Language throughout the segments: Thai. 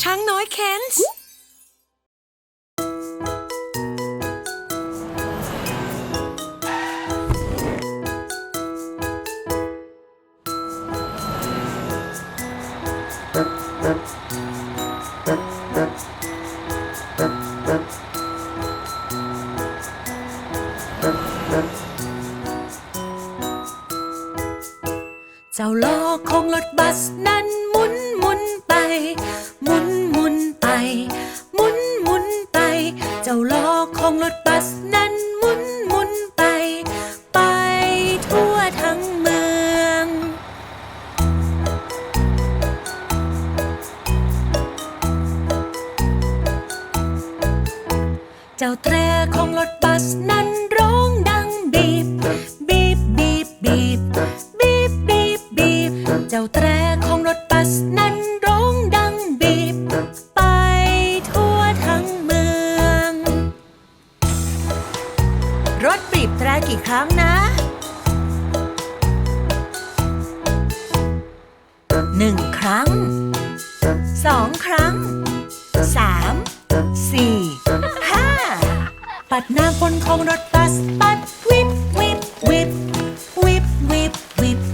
ช้างน้อยเคนส์ เจ้าล้อของรถบัสนั้นหมุนหมุนไปหมุนหมุนไปหมุนหมุนไป เจ้าล้อของรถบัสนั้นหมุนหมุนไป ไปทั่วทั้งเมือง เจ้าแตรของรถบัสนั้น จ้าแตรของรถบัสนั้นร้องดังบีบ ไปทั่วทั้งเมือง รถบีบแตรกี่ครั้งนะหนึ่งครั้งสองครั้งสามสี่ห้าปัดหน้าฝนของรถบัสปัดวิบวิบวิบวิบวิบวิบ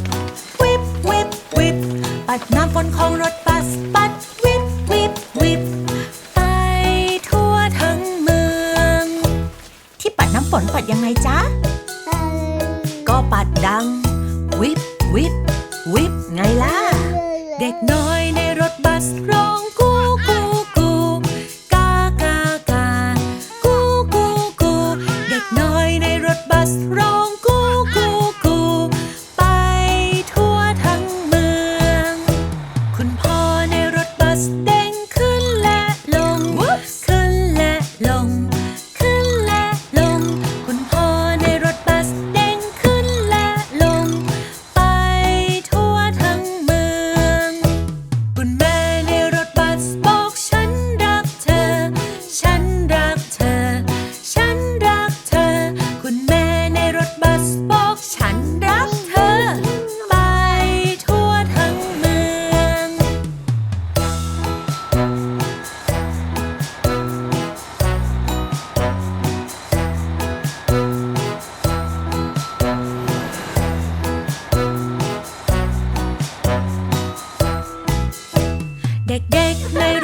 ยังไงจ๊ะ ก็ปัดดัง วิบวิบวิบไงล่ะ เด็กน้อยในรถบัสร้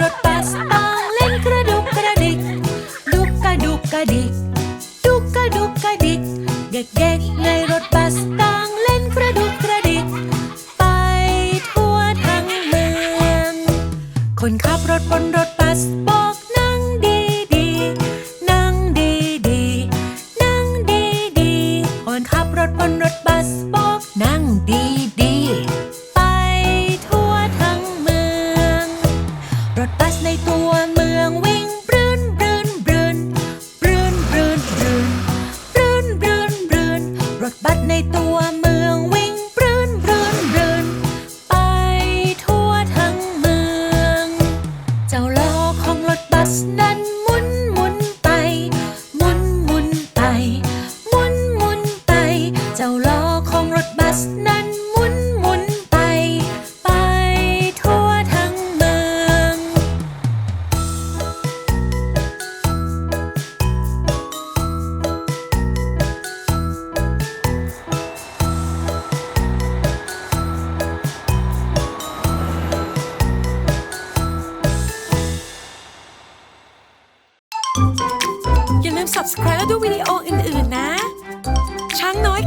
รถบัสต่างเล่นกระดุกกระดิก ดุกกระดุกกระดิก ดุกกระดุกกระดิก เด็กๆใน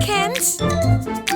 hands.